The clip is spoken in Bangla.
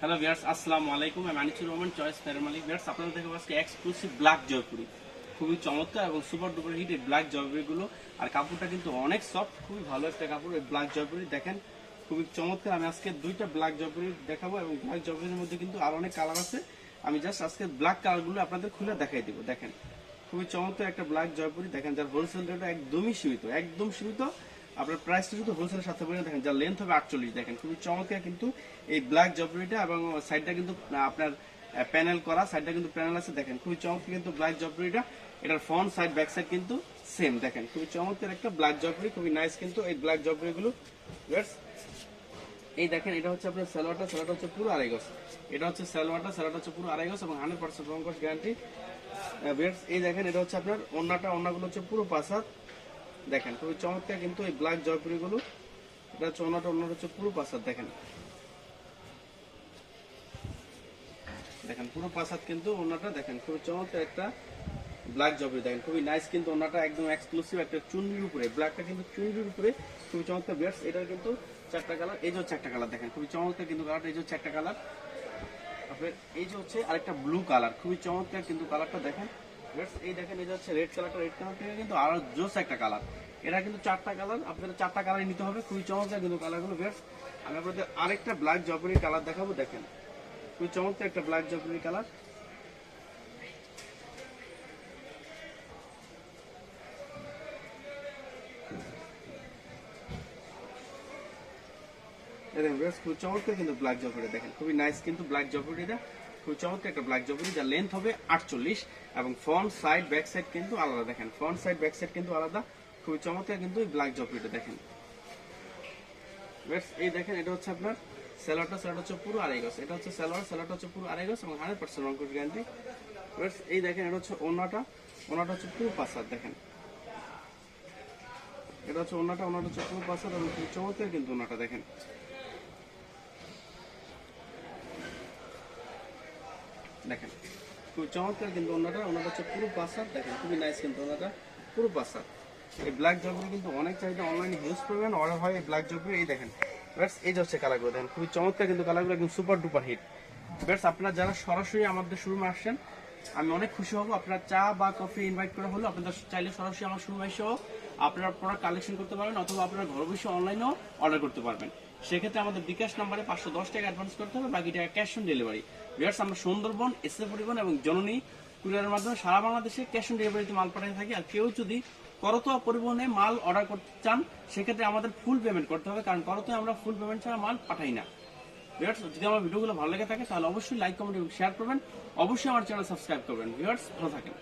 হ্যালো ভিয়ার্স আসসালামু আলাইকুম। আমি আনিসুর রহমান চয়েস ফেয়ার মালিক। ভিয়ার্স আপনাদের দেখে আজকে এক্সক্লুসিভ ব্ল্যাক জয়পুরি। খুবই চমৎকার এবং সুপার ডুপার হিট এই ব্ল্যাক জয়পুরিগুলো। আর কাপড়টা কিন্তু অনেক সফট খুবই ভালো একটা কাপড় এই ব্ল্যাক জয়পুরি। দেখেন, খুবই চমৎকার। আমি আজকে দুইটা ব্ল্যাক জয়পুরি দেখাবো এবং ব্ল্যাক জয়পুরির মধ্যে কিন্তু আর অনেক কালার আছে। আমি জাস্ট আজকে ব্ল্যাক কালারগুলো আপনাদের খুলে দেখাই দিব। দেখেন, খুবই চমৎকার একটা ব্ল্যাক জয়পুরি। দেখেন, যার হোলসেল রেট একদমই সীমিত, একদম সীমিত। আপনার প্রাইসটা শুধু হোলসেলের সাথে বলে দেখেন, যার লেন্থ হবে আটচল্লিশ, দেখেন খুবই চমৎকার কিন্তু এই ব্ল্যাক জবরিটা এবং সাইডটা কিন্তু আপনার প্যানেল করা সাইডটা কিন্তু প্যানেল আছে, দেখেন খুবই চমৎকার কিন্তু ব্ল্যাক জবরিটা এটার ফ্রন্ট সাইড ব্যাক সাইড কিন্তু সেম দেখেন খুবই চমৎকার একটা ব্ল্যাক জবরি খুবই নাইস কিন্তু এই ব্ল্যাক জবরিগুলো এই দেখেন, এটা হচ্ছে আপনার সালোয়ারটা সালোয়ারটা হচ্ছে পুরো আড়াই গজ। এটা হচ্ছে সালোয়ারটা সালোয়ারটা হচ্ছে পুরো আড়াই গজ এবং হান্ড্রেড পার্সেন্ট রং গ্যারান্টি এই দেখেন, এটা হচ্ছে আপনার অন্যটা অন্যগুলো হচ্ছে পুরো হাত। দেখেন, খুবই চমৎকার কিন্তু এই ব্ল্যাক জয়পুরিগুলো। এটা হচ্ছে অন্যটা হচ্ছে পুরো হাত দেখেন। দেখেন, পুরো হাত কিন্তু অন্যটা দেখেন, খুবই চমৎকার একটা ব্ল্যাক জবরি দেখেন, খুবই নাইস কিন্তু ওনাটা একদম এক্সক্লুসিভ একটা চুনরির উপরে ব্ল্যাকটা কিন্তু চুনরির উপরে, খুবই চমৎকার, বিয়ার্স, এটার কিন্তু চারটা কালার, এই যে একটা কালার, দেখেন, খুবই চমৎকার কিন্তু কালারটা, এই যে হচ্ছে একটা কালার। আপনার এই যে হচ্ছে আরেকটা ব্লু কালার, খুবই চমৎকার কিন্তু কালারটা, দেখেন। বেশ ব্ল্যাক দেখাবো, দেখেন। খুবই খুব চমৎকার কিন্তু ব্ল্যাক জবরি দেখেন। খুবই নাইস কিন্তু ব্ল্যাক জবরিটা খুব চমৎকার একটা ব্ল্যাক জবরি যার লেন্থ হবে আটচল্লিশ এবং ফ্রন্ট সাইড ব্যাক সাইড কিন্তু আলাদা। দেখেন ফ্রন্ট সাইড ব্যাক সাইড কিন্তু আলাদা। খুবই চমৎকার কিন্তু এই ব্ল্যাক জবরিটা দেখেন। এই দেখেন, এটা হচ্ছে আপনার স্যালাডটা স্যালাড হচ্ছে পুরো আড়াই গজ। এটা হচ্ছে স্যালাড স্যালাডটা হচ্ছে পুরো আড়াই গজ এবং হান্ড্রেড পার্সেন্ট রঙ্কুশ গ্যারান্টি এই দেখেন, এটা হচ্ছে ওনাটা ওনাটা হচ্ছে পুরো হাত দেখেন। এটা হচ্ছে ওনাটা ওনাটা হচ্ছে পুরো হাত এবং চমৎকার কিন্তু ওনাটা দেখেন। দেখেন, খুব চমৎকার কিন্তু ওনাটা ওনাটা হচ্ছে পুরো বাসার, দেখেন, খুবই নাইস কিন্তু ওনাটা পুরো বাসার। এই ব্ল্যাক জবরি কিন্তু অনেক চাহিদা অনলাইনে ইউজ করবেন অর্ডার হয় এই ব্ল্যাক জবরি এই দেখেন ব্যাটস এই যে হচ্ছে কালারগুলো দেখেন, খুবই চমৎকার কিন্তু কালারগুলো একদম সুপার ডুপার হিট ব্যাটস আপনারা যারা সরাসরি আমাদের শোরুমে আসছেন আমি অনেক খুশি হব। আপনারা চা বা কফি ইনভাইট করা হলো আপনাদের চাইলে সরাসরি আমার শোরুমে এসেও আপনারা প্রোডাক্ট কালেকশন করতে পারবেন অথবা আপনারা ঘর বসে অনলাইনেও অর্ডার করতে পারবেন। সেক্ষেত্রে আমাদের বিকাশ নাম্বারে পাঁচশো দশ টাকা অ্যাডভান্স করতে হবে, বাকি টাকা ক্যাশ অন ডেলিভারি বিয়ার্স আমরা সুন্দরবন এসে পরিবহন এবং জননী কুরিয়ারের মাধ্যমে সারা বাংলাদেশে ক্যাশ অন ডেলিভারিতে মাল পাঠিয়ে থাকি। আর কেউ যদি করতোয়া পরিবহনে মাল অর্ডার করতে চান, সেক্ষেত্রে আমাদের ফুল পেমেন্ট করতে হবে, কারণ করতোয়া আমরা ফুল পেমেন্ট ছাড়া মাল পাঠাই না। ভিউয়ার্স যদি আমার ভিডিওগুলো ভালো লেগে থাকে, তাহলে অবশ্যই লাইক কমেন্ট এবং শেয়ার করবেন। অবশ্যই আমার চ্যানেল সাবস্ক্রাইব করবেন। ভিউয়ার্স ভালো থাকেন।